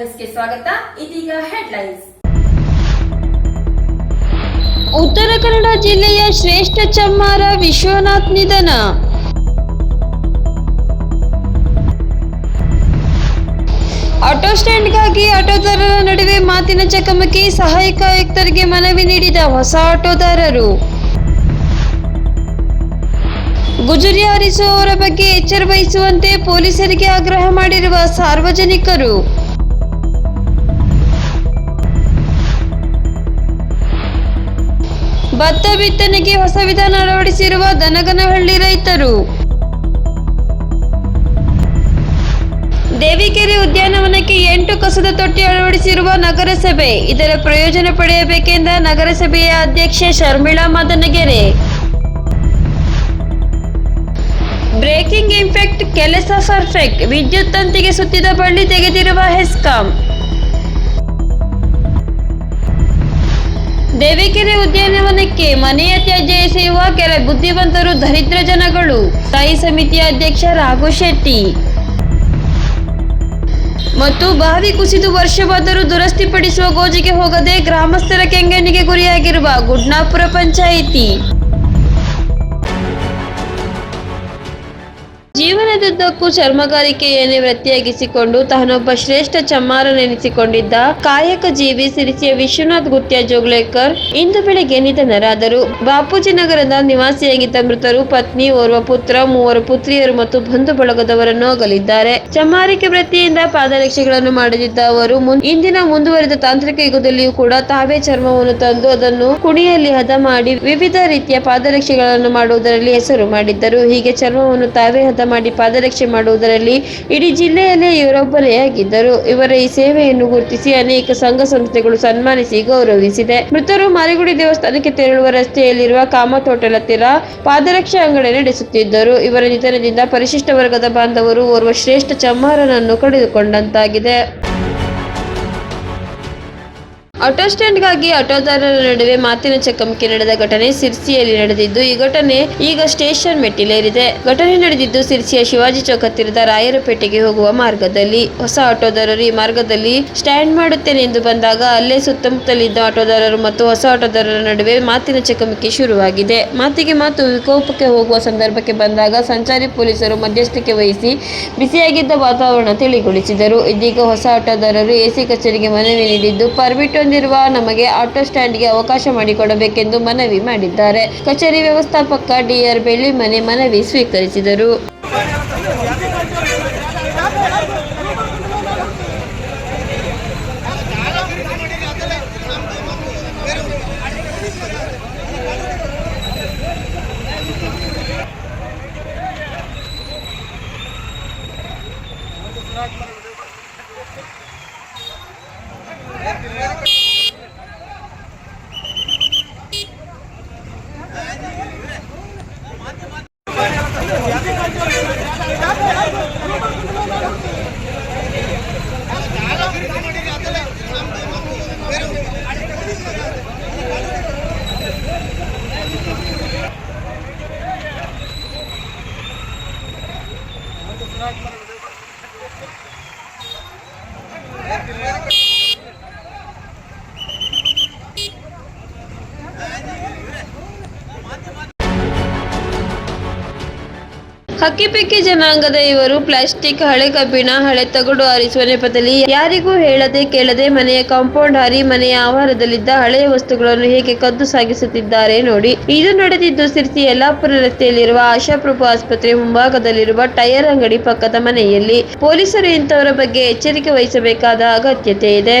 ನ್ಯೂಸ್ಗೆ ಸ್ವಾಗತ. ಇದೀಗ ಹೆಡ್ಲೈನ್ಸ್. ಉತ್ತರ ಕನ್ನಡ ಜಿಲ್ಲೆಯ ಶ್ರೇಷ್ಠ ಚಮ್ಮಾರ ವಿಶ್ವನಾಥ್ ನಿಧನ. ಆಟೋ ಸ್ಟ್ಯಾಂಡ್ಗಾಗಿ ಆಟೋದಾರರ ನಡುವೆ ಮಾತಿನ ಚಕಮಕಿ ಸಹಾಯಕ ಆಯುಕ್ತರಿಗೆ ಮನವಿ ನೀಡಿದ ಹೊಸ ಆಟೋದಾರರು ಗುಜರಿ ಹಾರಿಸುವವರ ಬಗ್ಗೆ ಎಚ್ಚರ ವಹಿಸುವಂತೆ ಪೊಲೀಸರಿಗೆ ಆಗ್ರಹ ಮಾಡಿರುವ ಸಾರ್ವಜನಿಕರು. ಭತ್ತ ಬಿತ್ತನೆಗೆ ಹೊಸ ವಿಧಾನ ಅಳವಡಿಸಿರುವ ದನಗನಹಳ್ಳಿ ರೈತರು. ದೇವಿಕೆರೆ ಉದ್ಯಾನವನಕ್ಕೆ ಎಂಟು ಕಸದ ತೊಟ್ಟಿ ಅಳವಡಿಸಿರುವ ನಗರಸಭೆ. ಇದರ ಪ್ರಯೋಜನ ಪಡೆಯಬೇಕೆಂದ ನಗರಸಭೆಯ ಅಧ್ಯಕ್ಷೆ ಶರ್ಮಿಳಾ ಮದನಗೆರೆ. ಬ್ರೇಕಿಂಗ್ ಇಂಫೆಕ್ಟ್, ಕೆಲಸ ಪರ್ಫೆಕ್ಟ್ ವಿದ್ಯುತ್ ತಂತಿಗೆ ಸುತ್ತಿದ ಬಳ್ಳಿ ತೆಗೆದಿರುವ ಹೆಸ್ಕಾಂ. ದೇವಿಕೆರೆ ಉದ್ಯಾನವನಕ್ಕೆ ಮನೆಯ ತ್ಯಾಜ್ಯ ಎಸೆಯುವ ಕೆಲ ಬುದ್ಧಿವಂತರು ದರಿದ್ರ ಜನಗಳು, ಸ್ಥಾಯಿ ಸಮಿತಿಯ ಅಧ್ಯಕ್ಷ ರಾಘು ಶೆಟ್ಟಿ. ಮತ್ತು ಬಾವಿ ಕುಸಿದು ವರ್ಷವಾದರೂ ದುರಸ್ತಿಪಡಿಸುವ ಗೋಜಿಗೆ ಹೋಗದೆ ಗ್ರಾಮಸ್ಥರ ಕೆಂಗಣ್ಣಿಗೆ ಗುರಿಯಾಗಿರುವ ಗುಡ್ನಾಪುರ ಪಂಚಾಯಿತಿ. ಜೀವನದುದ್ದಕ್ಕೂ ಚರ್ಮಗಾರಿಕೆಯನ್ನೇ ವೃತ್ತಿಯಾಗಿಸಿಕೊಂಡು ತಾನೊಬ್ಬ ಶ್ರೇಷ್ಠ ಚಮ್ಮಾರನೆನಿಸಿಕೊಂಡಿದ್ದ ಕಾಯಕ ಜೀವಿ ಸಿರಿಸಿಯ ವಿಶ್ವನಾಥ್ ಗುತ್ಯ ಜೋಗ್ಲೇಕರ್ ಇಂದು ಬೆಳಗ್ಗೆ ನಿಧನರಾದರು. ಬಾಪೂಜಿ ನಗರದ ನಿವಾಸಿಯಾಗಿದ್ದ ಮೃತರು ಪತ್ನಿ ಓರ್ವ ಪುತ್ರ, ಮೂವರು ಪುತ್ರಿಯರು ಮತ್ತು ಬಂಧು ಬಳಗದವರನ್ನು ಅಗಲಿದ್ದಾರೆ. ಚಮ್ಮಾರಿಕೆ ವೃತ್ತಿಯಿಂದ ಪಾದರಕ್ಷೆಗಳನ್ನು ಮಾಡದಿದ್ದ ಅವರು ಇಂದಿನ ಮುಂದುವರಿದ ತಾಂತ್ರಿಕ ಯುಗದಲ್ಲಿಯೂ ಕೂಡ ತಾವೇ ಚರ್ಮವನ್ನು ತಂದು ಅದನ್ನು ಕುಣಿಯಲ್ಲಿ ಹದ ಮಾಡಿ ವಿವಿಧ ರೀತಿಯ ಪಾದರಕ್ಷೆಗಳನ್ನು ಮಾಡುವುದರಲ್ಲಿ ಹೆಸರು ಮಾಡಿದ್ದರು. ಹೀಗೆ ಚರ್ಮವನ್ನು ತಾವೇ ಹದ ಮಾಡಿ ಪಾದರಕ್ಷೆ ಮಾಡುವುದರಲ್ಲಿ ಇಡೀ ಜಿಲ್ಲೆಯಲ್ಲೇ ಇವರೊಬ್ಬರೇ ಆಗಿದ್ದರು ಇವರ ಈ ಸೇವೆಯನ್ನು ಗುರುತಿಸಿ ಅನೇಕ ಸಂಘ ಸಂಸ್ಥೆಗಳು ಸನ್ಮಾನಿಸಿ ಗೌರವಿಸಿದೆ. ಮೃತರು ಮಾರಿಗುಡಿ ದೇವಸ್ಥಾನಕ್ಕೆ ತೆರಳುವ ರಸ್ತೆಯಲ್ಲಿರುವ ಕಾಮತೋಟಲ್ ಹತ್ತಿರ ಪಾದರಕ್ಷೆ ಅಂಗಡಿ ನಡೆಸುತ್ತಿದ್ದರು. ಇವರ ನಿಧನದಿಂದ ಪರಿಶಿಷ್ಟ ವರ್ಗದ ಬಾಂಧವರು ಓರ್ವ ಶ್ರೇಷ್ಠ ಚಮ್ಮಾರನನ್ನು ಕಳೆದುಕೊಂಡಂತಾಗಿದೆ. ಆಟೋ ಸ್ಟ್ಯಾಂಡ್ಗಾಗಿ ಆಟೋದಾರರ ನಡುವೆ ಮಾತಿನ ಚಕಮಕಿ ನಡೆದ ಘಟನೆ ಸಿರ್ಸಿಯಲ್ಲಿ ನಡೆದಿದ್ದು, ಈ ಘಟನೆ ಈಗ ಸ್ಟೇಷನ್ ಮೆಟ್ಟಿಲೇರಿದೆ. ಘಟನೆ ನಡೆದಿದ್ದು ಸಿರ್ಸಿಯ ಶಿವಾಜಿ ಚೌಕ ಹತ್ತಿರದ ರಾಯರಪೇಟೆಗೆ ಹೋಗುವ ಮಾರ್ಗದಲ್ಲಿ. ಹೊಸ ಆಟೋದಾರರು ಈ ಮಾರ್ಗದಲ್ಲಿ ಸ್ಟ್ಯಾಂಡ್ ಮಾಡುತ್ತೇನೆ ಎಂದು ಬಂದಾಗ ಅಲ್ಲೇ ಸುತ್ತಮುತ್ತಲಿದ್ದ ಆಟೋದಾರರು ಮತ್ತು ಹೊಸ ಆಟೋದಾರರ ನಡುವೆ ಮಾತಿನ ಚಕಮಕಿ ಶುರುವಾಗಿದೆ. ಮಾತಿಗೆ ಮಾತು ವಿಕೋಪಕ್ಕೆ ಹೋಗುವ ಸಂದರ್ಭಕ್ಕೆ ಬಂದಾಗ ಸಂಚಾರಿ ಪೊಲೀಸರು ಮಧ್ಯಸ್ಥಿಕೆ ವಹಿಸಿ ಬಿಸಿಯಾಗಿದ್ದ ವಾತಾವರಣ ತಿಳಿಗೊಳಿಸಿದರು. ಇದೀಗ ಹೊಸ ಆಟೋದಾರರು ಎಸಿ ಕಚೇರಿಗೆ ಮನವಿ ನೀಡಿದ್ದು, ಪರ್ಮಿಟ್ ಹೊಂದಿರುವ ನಮಗೆ ಆಟೋ ಸ್ಟ್ಯಾಂಡ್ಗೆ ಅವಕಾಶ ಮಾಡಿಕೊಡಬೇಕೆಂದು ಮನವಿ ಮಾಡಿದ್ದಾರೆ. ಕಚೇರಿ ವ್ಯವಸ್ಥಾಪಕ ಡಿಆರ್ ಬೆಳ್ಳಿಮನೆ ಮನವಿ ಸ್ವೀಕರಿಸಿದರು. ಹಕ್ಕಿಪಿಕ್ಕಿ ಜನಾಂಗದ ಇವರು ಪ್ಲಾಸ್ಟಿಕ್, ಹಳೆ ಕಬ್ಬಿಣ, ಹಳೆ ತಗಡು ಆರಿಸುವ ನೆಪದಲ್ಲಿ ಯಾರಿಗೂ ಹೇಳದೆ ಕೇಳದೆ ಮನೆಯ ಕಾಂಪೌಂಡ್ ಹಾರಿ ಮನೆಯ ಆವಾರದಲ್ಲಿದ್ದ ಹಳೆಯ ವಸ್ತುಗಳನ್ನು ಹೇಗೆ ಕದ್ದು ಸಾಗಿಸುತ್ತಿದ್ದಾರೆ ನೋಡಿ. ಇದು ನಡೆದಿದ್ದು ಸಿರ್ಸಿ ಯಲ್ಲಾಪುರ ರಸ್ತೆಯಲ್ಲಿರುವ ಆಶಾಪ್ರಭು ಆಸ್ಪತ್ರೆ ಮುಂಭಾಗದಲ್ಲಿರುವ ಟೈರ್ ಅಂಗಡಿ ಪಕ್ಕದ ಮನೆಯಲ್ಲಿ. ಪೊಲೀಸರು ಇಂಥವರ ಬಗ್ಗೆ ಎಚ್ಚರಿಕೆ ವಹಿಸಬೇಕಾದ ಅಗತ್ಯತೆ ಇದೆ.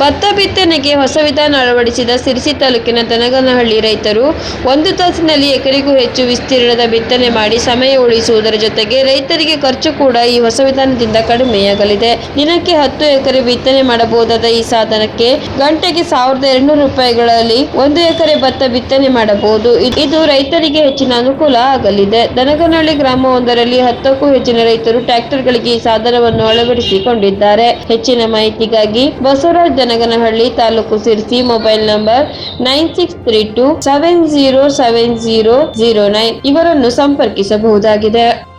ಭತ್ತ ಬಿತ್ತನೆಗೆ ಹೊಸ ವಿಧಾನ ಅಳವಡಿಸಿದ ಸಿರಿಸಿ ತಾಲೂಕಿನ ದನಗನಹಳ್ಳಿ ರೈತರು ಒಂದು ತಾಸಿನಲ್ಲಿ ಎಕರೆಗೂ ಹೆಚ್ಚು ವಿಸ್ತೀರ್ಣದ ಬಿತ್ತನೆ ಮಾಡಿ ಸಮಯ ಉಳಿಸುವುದರ ಜೊತೆಗೆ ರೈತರಿಗೆ ಖರ್ಚು ಕೂಡ ಈ ಹೊಸ ವಿಧಾನದಿಂದ ಕಡಿಮೆಯಾಗಲಿದೆ. ದಿನಕ್ಕೆ ಹತ್ತು ಎಕರೆ ಬಿತ್ತನೆ ಮಾಡಬಹುದಾದ ಈ ಸಾಧನಕ್ಕೆ ಗಂಟೆಗೆ ಸಾವಿರದ ಎರಡುನೂರು ರೂಪಾಯಿಗಳಲ್ಲಿ ಒಂದು ಎಕರೆ ಭತ್ತ ಬಿತ್ತನೆ ಮಾಡಬಹುದು. ಇದು ರೈತರಿಗೆ ಹೆಚ್ಚಿನ ಅನುಕೂಲ ಆಗಲಿದೆ. ದನಗನಹಳ್ಳಿ ಗ್ರಾಮವೊಂದರಲ್ಲಿ ಹತ್ತಕ್ಕೂ ಹೆಚ್ಚಿನ ರೈತರು ಟ್ರ್ಯಾಕ್ಟರ್ಗಳಿಗೆ ಈ ಸಾಧನವನ್ನು ಅಳವಡಿಸಿಕೊಂಡಿದ್ದಾರೆ. ಹೆಚ್ಚಿನ ಮಾಹಿತಿಗಾಗಿ Basavaraj Danaganahalli taluk Sirsi mobile number nine six three two seven zero seven zero zero nine. ಇವರನ್ನು ಸಂಪರ್ಕಿಸಬಹುದಾಗಿದೆ.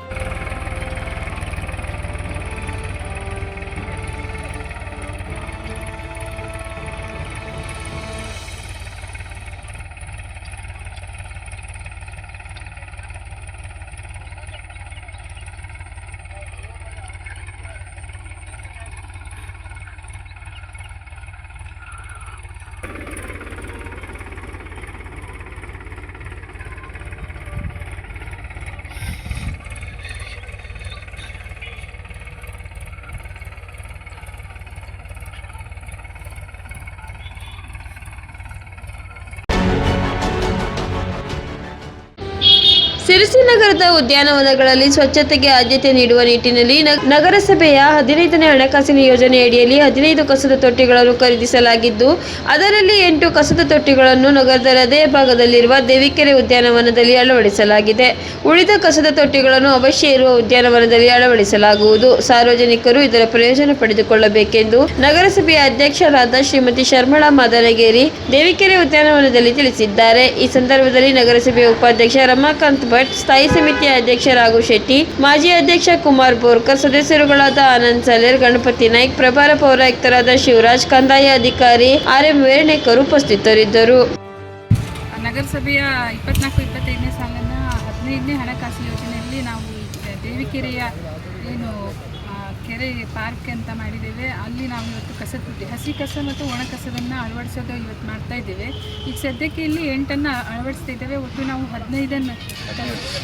ಸಿರಿಸಿ ನಗರದ ಉದ್ಯಾನವನಗಳಲ್ಲಿ ಸ್ವಚ್ಛತೆಗೆ ಆದ್ಯತೆ ನೀಡುವ ನಿಟ್ಟಿನಲ್ಲಿ ನಗ್- ನಗರಸಭೆಯ ಹದಿನೈದನೇ ಹಣಕಾಸಿನ ಯೋಜನೆ ಅಡಿಯಲ್ಲಿ ಹದಿನೈದು ಕಸದ ತೊಟ್ಟಿಗಳನ್ನು ಖರೀದಿಸಲಾಗಿದ್ದು, ಅದರಲ್ಲಿ ಎಂಟು ಕಸದ ತೊಟ್ಟಿಗಳನ್ನು ನಗರದ ಹೃದಯ ಭಾಗದಲ್ಲಿರುವ ದೇವಿಕೆರೆ ಉದ್ಯಾನವನದಲ್ಲಿ ಅಳವಡಿಸಲಾಗಿದೆ. ಉಳಿದ ಕಸದ ತೊಟ್ಟಿಗಳನ್ನು ಅವಶ್ಯ ಇರುವ ಉದ್ಯಾನವನದಲ್ಲಿ ಅಳವಡಿಸಲಾಗುವುದು. ಸಾರ್ವಜನಿಕರು ಇದರ ಪ್ರಯೋಜನ ಪಡೆದುಕೊಳ್ಳಬೇಕೆಂದು ನಗರಸಭೆಯ ಅಧ್ಯಕ್ಷರಾದ ಶ್ರೀಮತಿ ಶರ್ಮಳಾ ಮಾದನಗೇರಿ ದೇವಿಕೆರೆ ಉದ್ಯಾನವನದಲ್ಲಿ ತಿಳಿಸಿದ್ದಾರೆ. ಈ ಸಂದರ್ಭದಲ್ಲಿ ನಗರಸಭೆಯ ಉಪಾಧ್ಯಕ್ಷ ರಮಾಕಾಂತ್ ಭಟ್ ಸ್ಥಾಯಿ ಸಮಿತಿಯ ಅಧ್ಯಕ್ಷ ರಾಘು ಶೆಟ್ಟಿ, ಮಾಜಿ ಅಧ್ಯಕ್ಷ ಕುಮಾರ್ ಬೋರ್ಕರ್, ಸದಸ್ಯರುಗಳಾದ ಆನಂದ್ ಸಲೇರ್, ಗಣಪತಿ ನಾಯ್ಕ್, ಪ್ರಭಾರ ಪೌರಾಯುಕ್ತರಾದ ಶಿವರಾಜ್ ಕಂದಾಯ ಅಧಿಕಾರಿ ಆರ್ ಎಂ ವೇರ್ಣೇಕರ್ ಉಪಸ್ಥಿತರಿದ್ದರು. ನಗರಸಭೆಯ ಇಪ್ಪತ್ನಾಲ್ಕು, ಇಪ್ಪತ್ತೈದನೇ ಸಾಲನ ಹದಿನೈದನೇ ಹಣಕಾಸು ಯೋಜನೆಯಲ್ಲಿ ನಾವು ದೇವಿಕೆರೆಯ ಏನು ಕೆರೆ ಪಾರ್ಕ್ ಅಂತ ಮಾಡಿದ್ದೇವೆ. ಅಲ್ಲಿ ನಾವು ಇವತ್ತು ಕಸ ತುಟ್ಟಿ, ಹಸಿ ಕಸ ಮತ್ತು ಒಣ ಕಸವನ್ನು ಅಳವಡಿಸೋದು ಇವತ್ತು ಮಾಡ್ತಾ ಇದ್ದೇವೆ. ಈಗ ಸದ್ಯಕ್ಕೆ ಇಲ್ಲಿ ಎಂಟನ್ನು ಅಳವಡಿಸ್ತಾ ಇದ್ದೇವೆ. ಒಟ್ಟು ನಾವು ಹದಿನೈದನ್ನು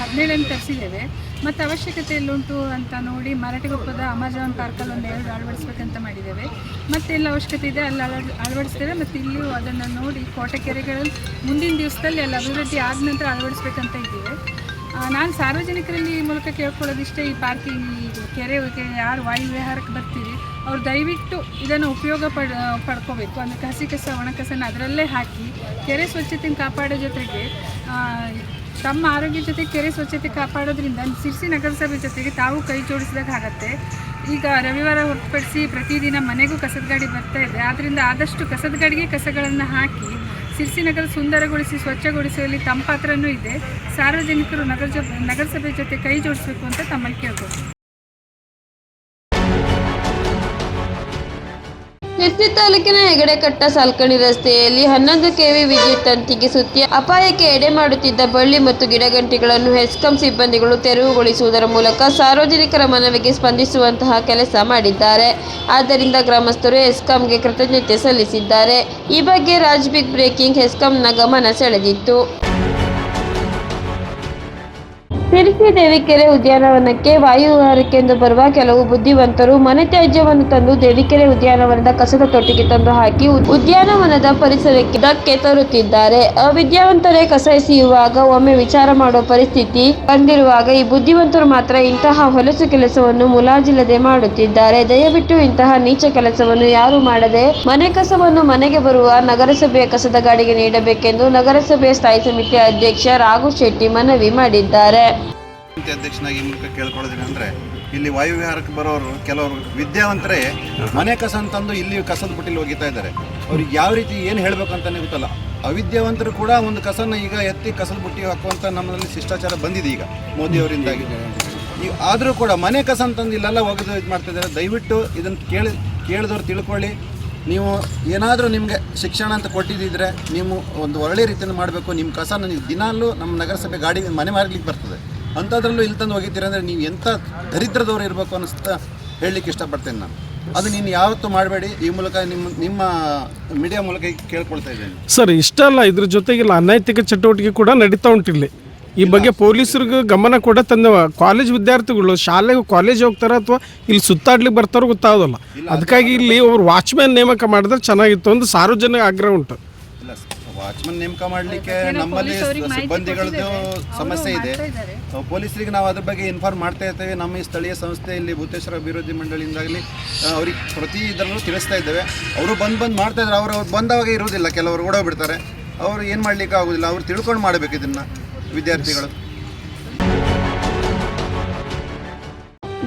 ಹದಿನೇಳನ್ನು ತರಿಸಿದ್ದೇವೆ. ಮತ್ತು ಅವಶ್ಯಕತೆ ಎಲ್ಲುಂಟು ಅಂತ ನೋಡಿ ಮರಾಠಿಗೊಪ್ಪದ ಅಮೆಜಾನ್ ಪಾರ್ಕಲ್ಲಿ ಒಂದು ಎರಡು ಅಳವಡಿಸ್ಬೇಕಂತ ಮಾಡಿದ್ದೇವೆ. ಮತ್ತೆ ಎಲ್ಲ ಅವಶ್ಯಕತೆ ಇದೆ, ಅಲ್ಲಿ ಅಳವಡಿ ಅಳವಡಿಸ್ತೇವೆ ಮತ್ತು ಇಲ್ಲಿಯೂ ಅದನ್ನು ನೋಡಿ ಕೋಟೆ ಕೆರೆಗಳಲ್ಲಿ ಮುಂದಿನ ದಿವಸದಲ್ಲಿ ಅಲ್ಲಿ ಅಭಿವೃದ್ಧಿ ಆದ ನಂತರ ಅಳವಡಿಸ್ಬೇಕಂತ ಇದ್ದೀವಿ. ನಾನು ಸಾರ್ವಜನಿಕರಲ್ಲಿ ಈ ಮೂಲಕ ಕೇಳ್ಕೊಳ್ಳೋದಿಷ್ಟೇ ಈ ಪಾರ್ಕಿಂಗ್ ಕೆರೆ ಯಾರು ವಾಯು ವಿಹಾರಕ್ಕೆ ಬರ್ತೀರಿ, ಅವ್ರು ದಯವಿಟ್ಟು ಇದನ್ನು ಉಪಯೋಗ ಪಡ್, ಪಡ್ಕೋಬೇಕು. ಅಂದರೆ ಕಸಿ ಕಸ, ಒಣ ಕಸನ ಅದರಲ್ಲೇ ಹಾಕಿ, ಕೆರೆ ಸ್ವಚ್ಛತೆ ಕಾಪಾಡೋ ಜೊತೆಗೆ ತಮ್ಮ ಆರೋಗ್ಯ ಜೊತೆ ಕೆರೆ ಸ್ವಚ್ಛತೆ ಕಾಪಾಡೋದ್ರಿಂದ ಸಿರ್ಸಿ ನಗರಸಭೆ ಜೊತೆಗೆ ತಾವು ಕೈ ಜೋಡಿಸಿದಾಗ ಆಗತ್ತೆ. ಈಗ ರವಿವಾರ ಹೊರತುಪಡಿಸಿ ಪ್ರತಿದಿನ ಮನೆಗೂ ಕಸದ ಗಾಡಿ ಬರ್ತಾ ಇದೆ. ಆದ್ದರಿಂದ ಆದಷ್ಟು ಕಸದ ಗಾಡಿಗೆ ಕಸಗಳನ್ನು ಹಾಕಿ ಸಿರ್ಸಿ ನಗರ ಸುಂದರಗೊಳಿಸಿ, ಸ್ವಚ್ಛಗೊಳಿಸುವಲ್ಲಿ ತಮ್ಮ ಪಾತ್ರನೂ ಇದೆ. ಸಾರ್ವಜನಿಕರು ನಗರ ನಗರಸಭೆ ಜೊತೆ ಕೈ ಜೋಡಿಸಬೇಕು ಅಂತ ತಮ್ಮಲ್ಲಿ ಕೇಳ್ಬೋದು ಸಿರ್ಸಿ ತಾಲೂಕಿನ ಹೆಗಡೆಕಟ್ಟ ಸಾಲ್ಕಣಿ ರಸ್ತೆಯಲ್ಲಿ ಹನ್ನೊಂದು ಕೆವಿ ವಿದ್ಯುತ್ ತಂತಿಗೆ ಸುತ್ತಿ ಅಪಾಯಕ್ಕೆ ಎಡೆ ಮಾಡುತ್ತಿದ್ದ ಬಳ್ಳಿ ಮತ್ತು ಗಿಡಗಂಟಿಗಳನ್ನು ಹೆಸ್ಕಾಂ ಸಿಬ್ಬಂದಿಗಳು ತೆರವುಗೊಳಿಸುವುದರ ಮೂಲಕ ಸಾರ್ವಜನಿಕರ ಮನವಿಗೆ ಸ್ಪಂದಿಸುವಂತಹ ಕೆಲಸ ಮಾಡಿದ್ದಾರೆ. ಆದ್ದರಿಂದ ಗ್ರಾಮಸ್ಥರು ಹೆಸ್ಕಾಂಗೆ ಕೃತಜ್ಞತೆ ಸಲ್ಲಿಸಿದ್ದಾರೆ. ಈ ಬಗ್ಗೆ ರಾಜ್ ಬಿಗ್ ಬ್ರೇಕಿಂಗ್ ಹೆಸ್ಕಾಂನ ಗಮನ ಸೆಳೆದಿತ್ತು. ಸಿರಿಸಿ ದೇವಿಕೆರೆ ಉದ್ಯಾನವನಕ್ಕೆ ವಾಯುವಿಹಾರಕ್ಕೆಂದು ಬರುವ ಕೆಲವು ಬುದ್ಧಿವಂತರು ಮನೆ ತ್ಯಾಜ್ಯವನ್ನು ತಂದು ದೇವಿಕೆರೆ ಉದ್ಯಾನವನದ ಕಸದ ತೊಟ್ಟಿಗೆ ತಂದು ಹಾಕಿ ಉದ್- ಉದ್ಯಾನವನದ ಪರಿಸರಕ್ಕೆ ಧಕ್ಕೆ ತರುತ್ತಿದ್ದಾರೆ. ಅವಿದ್ಯಾವಂತರೇ ಕಸ ಎಸೆಯುವಾಗ ಒಮ್ಮೆ ವಿಚಾರ ಮಾಡುವ ಪರಿಸ್ಥಿತಿ ಬಂದಿರುವಾಗ ಈ ಬುದ್ಧಿವಂತರು ಮಾತ್ರ ಇಂತಹ ಹೊಲಸು ಕೆಲಸವನ್ನು ಮುಲಾಜಿಲ್ಲದೆ ಮಾಡುತ್ತಿದ್ದಾರೆ. ದಯವಿಟ್ಟು ಇಂತಹ ನೀಚ ಕೆಲಸವನ್ನು ಯಾರು ಮಾಡದೆ ಮನೆ ಕಸವನ್ನು ಮನೆಗೆ ಬರುವ ನಗರಸಭೆಯ ಕಸದ ಗಾಡಿಗೆ ನೀಡಬೇಕೆಂದು ನಗರಸಭೆಯ ಸ್ಥಾಯಿ ಸಮಿತಿ ಅಧ್ಯಕ್ಷ ರಾಘು ಶೆಟ್ಟಿ ಮನವಿ ಮಾಡಿದ್ದಾರೆ. ಅಧ್ಯಕ್ಷನಾಗಿ ಮೂಲಕ ಕೇಳ್ಕೊಳ್ಳೋದೇನೆ ಅಂದರೆ ಇಲ್ಲಿ ವಾಯುವಿಹಾರಕ್ಕೆ ಬರೋರು ಕೆಲವರು ವಿದ್ಯಾವಂತರೇ ಮನೆ ಕಸ ಅಂತಂದು ಇಲ್ಲಿ ಕಸದ ಬುಟ್ಟಿಲಿ ಒಗಿತಾ ಇದ್ದಾರೆ. ಅವ್ರಿಗೆ ಯಾವ ರೀತಿ ಏನು ಹೇಳಬೇಕು ಅಂತಾನೆ ಗೊತ್ತಲ್ಲ. ಅವಿದ್ಯಾವಂತರು ಕೂಡ ಒಂದು ಕಸನ ಈಗ ಎತ್ತಿ ಕಸದ ಬುಟ್ಟಿ ಹಾಕುವಂಥ ನಮ್ಮಲ್ಲಿ ಶಿಷ್ಟಾಚಾರ ಬಂದಿದೆ ಈಗ ಮೋದಿಯವರಿಂದಾಗಿ ನೀವು ಆದರೂ ಕೂಡ ಮನೆ ಕಸ ಅಂತಂದು ಇಲ್ಲೆಲ್ಲ ಒಗೆದು ಇದು ಮಾಡ್ತಾ ಇದ್ದಾರೆ. ದಯವಿಟ್ಟು ಇದನ್ನು ಕೇಳಿ ಕೇಳಿದವ್ರು ತಿಳ್ಕೊಳ್ಳಿ. ನೀವು ಏನಾದರೂ ನಿಮಗೆ ಶಿಕ್ಷಣ ಅಂತ ಕೊಟ್ಟಿದ್ದಿದ್ರೆ ನೀವು ಒಂದು ಒಳ್ಳೆ ರೀತಿಯಲ್ಲಿ ಮಾಡಬೇಕು. ನಿಮ್ಮ ಕಸ ನನಗೆ ದಿನಾಲೂ ನಮ್ಮ ನಗರಸಭೆ ಗಾಡಿ ಮನೆ ಮಾರ್ಲಿಕ್ಕೆ ಬರ್ತದೆ. ಅಂಥದ್ರಲ್ಲೂ ಇಲ್ಲಿ ತಂದು ಹೋಗಿದ್ದೀರ ಅಂದರೆ ನೀವು ಎಂಥ ದರಿದ್ರದವ್ರು ಇರಬೇಕು ಅನ್ನಿಸ್ತಾ ಹೇಳಲಿಕ್ಕೆ ಇಷ್ಟಪಡ್ತೇನೆ ನಾನು. ಅದು ನೀನು ಯಾವತ್ತೂ ಮಾಡಬೇಡಿ. ಈ ಮೂಲಕ ನಿಮ್ಮ ನಿಮ್ಮ ಮೀಡಿಯಾ ಮೂಲಕ ಕೇಳ್ಕೊಳ್ತಾ ಇದ್ದೇನೆ. ಸರ್ ಇಷ್ಟಲ್ಲ ಇದ್ರ ಜೊತೆಗಿಲ್ಲ ಅನೈತಿಕ ಚಟುವಟಿಕೆ ಕೂಡ ನಡೀತಾ ಉಂಟಿಲ್ಲಿ ಈ ಬಗ್ಗೆ ಪೊಲೀಸರಿಗೆ ಗಮನ ಕೂಡ ತಂದವ ಕಾಲೇಜ್ ವಿದ್ಯಾರ್ಥಿಗಳು ಶಾಲೆಗೆ ಕಾಲೇಜ್ ಹೋಗ್ತಾರ ಅಥವಾ ಇಲ್ಲಿ ಸುತ್ತಾಡ್ಲಿಕ್ಕೆ ಬರ್ತಾರೋ ಗೊತ್ತಾಗೋದಲ್ಲ. ಅದಕ್ಕಾಗಿ ಇಲ್ಲಿ ಒಬ್ರು ವಾಚ್ಮ್ಯಾನ್ ನೇಮಕ ಮಾಡಿದ್ರೆ ಚೆನ್ನಾಗಿತ್ತು ಒಂದು ಸಾರ್ವಜನಿಕ ಆಗ್ರಹ ಉಂಟು. ಇಲ್ಲ ವಾಚ್ಮನ್ ನೇಮಕ ಮಾಡಲಿಕ್ಕೆ ನಮ್ಮಲ್ಲಿ ಸಿಬ್ಬಂದಿಗಳದ್ದು ಸಮಸ್ಯೆ ಇದೆ. ಪೊಲೀಸರಿಗೆ ನಾವು ಅದ್ರ ಬಗ್ಗೆ ಇನ್ಫಾರ್ಮ್ ಮಾಡ್ತಾ ಇರ್ತೇವೆ. ನಮ್ಮ ಈ ಸ್ಥಳೀಯ ಸಂಸ್ಥೆ ಇಲ್ಲಿ ಭೂತೇಶ್ವರ ಅಭಿವೃದ್ಧಿ ಮಂಡಳಿಯಿಂದಾಗಲಿ ಅವ್ರಿಗೆ ಪ್ರತಿ ಇದರಲ್ಲೂ ತಿಳಿಸ್ತಾ ಇದ್ದೇವೆ. ಅವರು ಬಂದು ಬಂದು ಮಾಡ್ತಾ ಇದ್ದಾರೆ. ಅವರು ಅವ್ರು ಬಂದವಾಗ ಇರೋದಿಲ್ಲ ಕೆಲವರು ಓಡೋಗ್ಬಿಡ್ತಾರೆ. ಅವರು ಏನು ಮಾಡ್ಲಿಕ್ಕೆ ಆಗೋದಿಲ್ಲ. ಅವ್ರು ತಿಳ್ಕೊಂಡು ಮಾಡಬೇಕು ಇದನ್ನು ವಿದ್ಯಾರ್ಥಿಗಳು.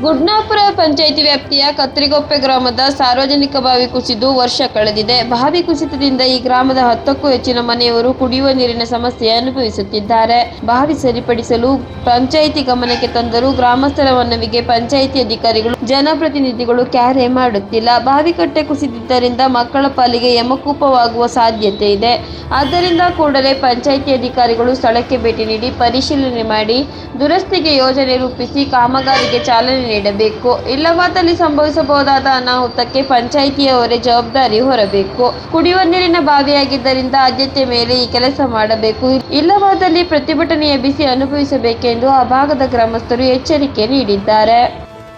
ಗುಡ್ನಾಪುರ ಪಂಚಾಯಿತಿ ವ್ಯಾಪ್ತಿಯ ಕತ್ರಿಗೊಪ್ಪೆ ಗ್ರಾಮದ ಸಾರ್ವಜನಿಕ ಬಾವಿ ಕುಸಿದು ವರ್ಷ ಕಳೆದಿದೆ. ಬಾವಿ ಕುಸಿತದಿಂದ ಈ ಗ್ರಾಮದ ಹತ್ತಕ್ಕೂ ಹೆಚ್ಚಿನ ಮನೆಯವರು ಕುಡಿಯುವ ನೀರಿನ ಸಮಸ್ಯೆ ಅನುಭವಿಸುತ್ತಿದ್ದಾರೆ. ಬಾವಿ ಸರಿಪಡಿಸಲು ಪಂಚಾಯಿತಿ ಗಮನಕ್ಕೆ ತಂದರೂ ಗ್ರಾಮಸ್ಥರ ಮನವಿಗೆ ಪಂಚಾಯಿತಿ ಅಧಿಕಾರಿಗಳು ಜನಪ್ರತಿನಿಧಿಗಳು ಕ್ಯಾರೆ ಮಾಡುತ್ತಿಲ್ಲ. ಬಾವಿ ಕಟ್ಟೆ ಕುಸಿದಿದ್ದರಿಂದ ಮಕ್ಕಳ ಪಾಲಿಗೆ ಯಮಕೂಪವಾಗುವ ಸಾಧ್ಯತೆ ಇದೆ. ಆದ್ದರಿಂದ ಕೂಡಲೇ ಪಂಚಾಯಿತಿ ಅಧಿಕಾರಿಗಳು ಸ್ಥಳಕ್ಕೆ ಭೇಟಿ ನೀಡಿ ಪರಿಶೀಲನೆ ಮಾಡಿ ದುರಸ್ತಿಗೆ ಯೋಜನೆ ರೂಪಿಸಿ ಕಾಮಗಾರಿಗೆ ಚಾಲನೆ ನೀಡಬೇಕು ಇಲ್ಲವಾದಲ್ಲಿ ಸಂಭವಿಸಬಹುದಾದ ಅನಾಹುತಕ್ಕೆ ಪಂಚಾಯಿತಿಯವರೇ ಜವಾಬ್ದಾರಿ ಹೊರಬೇಕು. ಕುಡಿಯುವ ನೀರಿನ ಬಾವಿಯಾಗಿದ್ದರಿಂದ ಆದ್ಯತೆ ಮೇಲೆ ಈ ಕೆಲಸ ಮಾಡಬೇಕು. ಇಲ್ಲವಾದಲ್ಲಿ ಪ್ರತಿಭಟನೆಯ ಬಿಸಿ ಅನುಭವಿಸಬೇಕೆಂದು ಆ ಭಾಗದ ಗ್ರಾಮಸ್ಥರು ಎಚ್ಚರಿಕೆ ನೀಡಿದ್ದಾರೆ.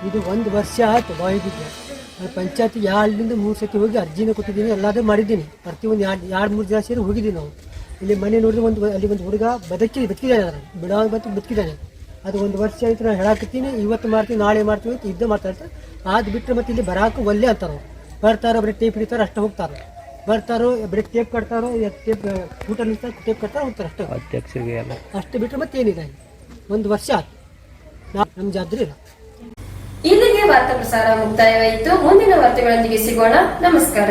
ಇದು ಒಂದು ವರ್ಷ ಆಯ್ತು ಪಂಚಾಯತಿ ಎರಡರಿಂದ ಮೂರು ಸತಿ ಹೋಗಿ ಅರ್ಜಿನ ಕೊಟ್ಟಿದ್ದೀನಿ, ಎಲ್ಲಾದರೂ ಮಾಡಿದ್ದೀನಿ. ಪ್ರತಿಯೊಂದು ಎರಡು ಎರಡು ಮೂರು ಜನ ಸೇರಿ ಹೋಗಿದ್ದೀವಿ ನಾವು. ಇಲ್ಲಿ ಮನೆ ನೋಡಿದ್ರೆ ಒಂದು ಅಲ್ಲಿ ಒಂದು ಹುಡುಗ ಬದುಕಿ ಬದುಕಿದ್ದಾನೆ ಬಿಡೋ ಬಂತು, ಬದುಕಿದ್ದಾನೆ. ಅದು ಒಂದು ವರ್ಷ ಆಯ್ತು ನಾನು ಹೇಳಾಕತ್ತೀನಿ. ಇವತ್ತು ಮಾಡ್ತೀವಿ ನಾಳೆ ಮಾಡ್ತೀವಿ ಅಂತ ಇದ್ದು ಮಾತಾಡ್ತಾರೆ ಇರ್ತಾರೆ ಅದು ಬಿಟ್ಟರೆ ಮತ್ತೆ ಇಲ್ಲಿ ಬರಾಕ ಒಲ್ಲೆ ಅಂತಾರೆ. ಬರ್ತಾರ ಬರ್ತಾರೋ ಬರೀ ಟೇಪ್ ಹಿಡಿತಾರೆ ಅಷ್ಟು ಹೋಗ್ತಾರೆ. ಬರ್ತಾರೋ ಬರೀ ಟೇಪ್ ಕಟ್ತಾರೋ ಟೇಪ್ ಊಟ ನಿಲ್ತಾರೆ ಟೇಪ್ ಕಟ್ತಾರೆ ಹೋಗ್ತಾರೆ ಅಷ್ಟೇ ಅಷ್ಟು ಬಿಟ್ಟರೆ ಮತ್ತೆ ಏನಿದೆ ಒಂದು ವರ್ಷ ಆಯ್ತು. ನಾ ನಮ್ಮ ಜಾತ್ರೆ ಇಲ್ಲ. ಇಲ್ಲಿಗೆ ವಾರ್ತಾ ಪ್ರಸಾರ ಮುಕ್ತಾಯವಾಯಿತು. ಮುಂದಿನ ವಾರ್ತೆಗಳೊಂದಿಗೆ ಸಿಗೋಣ. ನಮಸ್ಕಾರ.